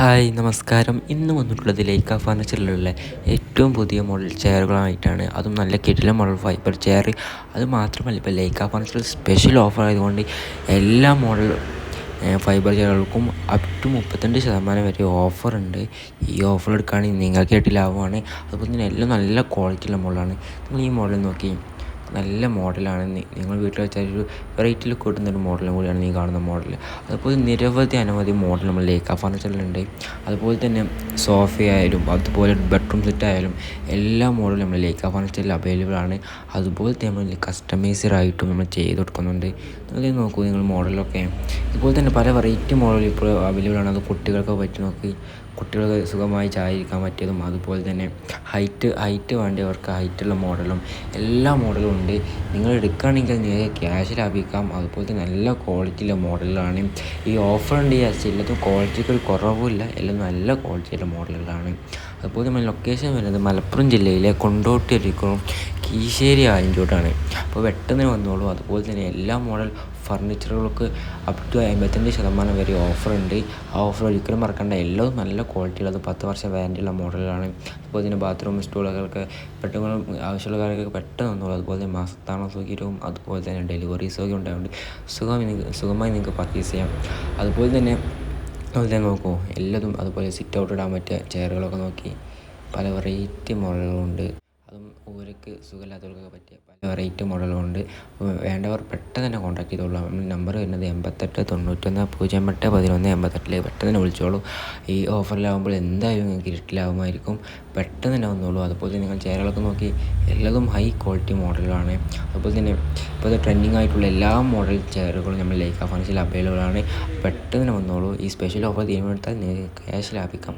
Hi നമസ്കാരം. ഇന്ന് വന്നിട്ടുള്ളത് ലൈക്ക ഫർണിച്ചറിലുള്ള ഏറ്റവും പുതിയ മോഡൽ ചെയറുകളായിട്ടാണ്. അതും നല്ല കിടിലൻ മോഡൽ ഫൈബർ ചെയർ അത് മാത്രമല്ല ഇപ്പോൾ ലൈക്ക ഫർണിച്ചറിൽ സ്പെഷ്യൽ ഓഫർ ആയതുകൊണ്ട് എല്ലാ മോഡൽ ഫൈബർ ചെയറുകൾക്കും അപ് ടു മുപ്പത്തിരണ്ട് ശതമാനം വരെ ഓഫർ ഉണ്ട്. ഈ ഓഫർ എടുക്കുകയാണെങ്കിൽ നിങ്ങൾക്ക് ലാഭമാണ്. അതുപോലെ തന്നെ എല്ലാം നല്ല ക്വാളിറ്റിയുള്ള മോഡലാണ് നിങ്ങൾ ഈ മോഡൽ നോക്കി. നല്ല മോഡലാണ്. നിങ്ങൾ വീട്ടിൽ വെച്ചാൽ ഒരു വെറൈറ്റി ലുക്ക് കിട്ടുന്ന ഒരു മോഡലും കൂടിയാണ് നീ കാണുന്ന മോഡൽ അതുപോലെ നിരവധി അനവധി മോഡൽ നമ്മൾ ലേക്ക ഫർണിച്ചറിലുണ്ട്. അതുപോലെ തന്നെ സോഫയായാലും അതുപോലെ ബെഡ്റൂം സെറ്റ് ആയാലും എല്ലാ മോഡലും നമ്മൾ ലേക്ക ഫർണിച്ചറിൽ അവൈലബിൾ ആണ്. അതുപോലെ തന്നെ നമ്മൾ കസ്റ്റമൈസ്ഡ് ആയിട്ടും നമ്മൾ ചെയ്ത് കൊടുക്കുന്നുണ്ട്. നിങ്ങൾ നോക്കൂ നിങ്ങൾ മോഡലൊക്കെ. ഇതുപോലെ തന്നെ പല വെറൈറ്റി മോഡൽ ഇപ്പോൾ അവൈലബിൾ ആണ്. അത് കുട്ടികൾക്ക് പറ്റി നോക്കി കുട്ടികൾക്ക് സുഖമായി ചായിരിക്കാൻ പറ്റിയതും അതുപോലെ തന്നെ ഹൈറ്റ് ഹൈറ്റ് വേണ്ടിയവർക്ക് ഹൈറ്റുള്ള മോഡലും എല്ലാ മോഡലും ഉണ്ട്. നിങ്ങൾ എടുക്കുകയാണെങ്കിൽ നിങ്ങൾക്ക് ക്യാഷ് ലാഭിക്കാം. അതുപോലെ നല്ല ക്വാളിറ്റിയിലെ മോഡലുകളാണ് ഈ ഓഫർ ഉണ്ട് ചേച്ചി എല്ലാത്തും ക്വാളിറ്റിക്ക് ഒരു കുറവുമില്ല. എല്ലാം നല്ല ക്വാളിറ്റിയുള്ള മോഡലുകളാണ് അതുപോലെ നമ്മൾ ലൊക്കേഷൻ വരുന്നത് മലപ്പുറം ജില്ലയിലെ കൊണ്ടോട്ടി കീശ്ശേരി ആലിന്റോട്ടാണ് അപ്പോൾ പെട്ടെന്ന് വന്നോളൂ. അതുപോലെ തന്നെ എല്ലാ മോഡൽ ഫർണിച്ചറുകൾക്ക് അപ് ടു അമ്പത്തഞ്ച് ശതമാനം വരെ ഓഫർ ഉണ്ട്. ആ ഓഫർ ഒരിക്കലും മറക്കണ്ട. എല്ലാം നല്ല ക്വാളിറ്റി ഉള്ളത് പത്ത് വർഷം ഉള്ള മോഡലാണ് അതുപോലെ തന്നെ ബാത്റൂം സ്റ്റോളുകൾക്ക് പെട്ടെന്ന് ആവശ്യമുള്ള കാര്യങ്ങൾക്ക് പെട്ടെന്ന് വന്നോളൂ. അതുപോലെ തന്നെ മാസത്താണ സൗകര്യവും അതുപോലെ തന്നെ ഡെലിവറി സൗകര്യം ഉണ്ടായതുകൊണ്ട് സുഖമായി സുഖമായി നിങ്ങൾക്ക് പർച്ചേസ് ചെയ്യാം. അതുപോലെ തന്നെ അതുപോലെ തന്നെ നോക്കൂ. എല്ലാതും അതുപോലെ സിറ്റ് ഔട്ട് ഇടാൻ പറ്റിയ ചെയറുകളൊക്കെ നോക്കി. പല വെറൈറ്റി മോഡലുകളുണ്ട് അതും ഓരോക്ക് സുഖമില്ലാത്തവർക്കൊക്കെ പറ്റിയ പല വെറൈറ്റി മോഡലുകളുണ്ട് വേണ്ടവർ പെട്ടെന്ന് തന്നെ കോൺടാക്ട് ചെയ്തോളൂ. നമ്പർ വരുന്നത് എൺപത്തെട്ട് തൊണ്ണൂറ്റൊന്ന് പൂജ്യം എട്ട് പതിനൊന്ന് എൺപത്തെട്ടിലേക്ക് പെട്ടെന്ന് തന്നെ വിളിച്ചോളൂ. ഈ ഓഫറിലാവുമ്പോൾ എന്തായാലും നിങ്ങൾക്ക് ഇരുട്ടിലാവുമായിരിക്കും. പെട്ടെന്ന് തന്നെ വന്നോളൂ. അതുപോലെ നിങ്ങൾ ചെയറുകളൊക്കെ നോക്കി എല്ലാതും ഹൈ ക്വാളിറ്റി മോഡലുകളാണ് അതുപോലെ തന്നെ ഇപ്പോൾ ട്രെൻഡിങ് ആയിട്ടുള്ള എല്ലാ മോഡൽ ചേരകളും നമ്മൾ ലൈക്ക ഫർണിച്ചറിൽ അവൈലബിൾ ആണ് പെട്ടെന്ന് തന്നെ വന്നോളൂ. ഈ സ്പെഷ്യൽ ഓഫർ തീരുമാനമെടുത്താൽ നിങ്ങൾക്ക് ക്യാഷ് ലാഭിക്കാം.